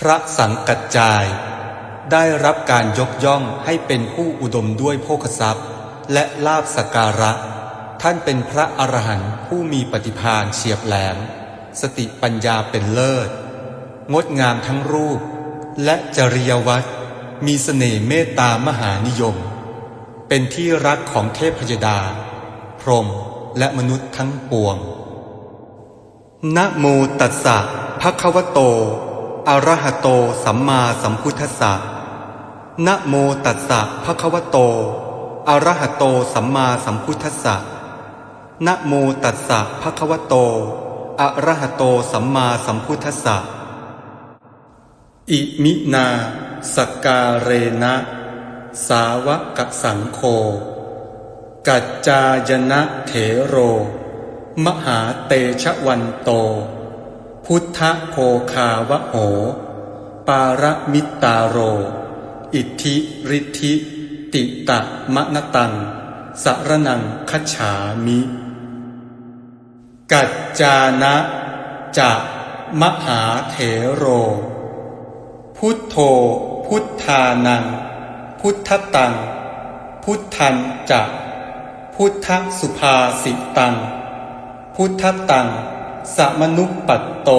พระสังกัจจาย ได้รับการยกย่องให้เป็นผู้อุดมด้วยโภคทรัพย์ และลาบสการะ ท่านเป็นพระอรหันต์ผู้มีปฏิภาณเฉียบแหลม สติปัญญาเป็นเลิศ งดงามทั้งรูป และจริยวัตรมีเสน่ห์เมตตามหานิยม เป็นที่รักของเทพยดา พรหมและมนุษย์ทั้งปวง นะโมตัสสะภะคะวะโต อระหะโตสัมมาสัมพุทธัสสะนะโมตัสสะภะคะวะโต อะระหะโตสัมมาสัมพุทธัสสะนะโมตัสสะภะคะวะโต อะระหะโตสัมมาสัมพุทธัสสะ อิมินาสกกาเรนะ สาวกสังโฆ กัจจายนะเถโร มหาเตชะวันโต พุทธโภคาวะโห ปารมิตาโร อิทธิฤทธิ ติตะมะนตัง สรนังคัจฉามิ กัจจานะจะมหาเถโร พุทโธพุทธานัง พุทธตัง พุทธันจะพุทธสุภาสิตัง พุทธตัง สมนุปปัตโต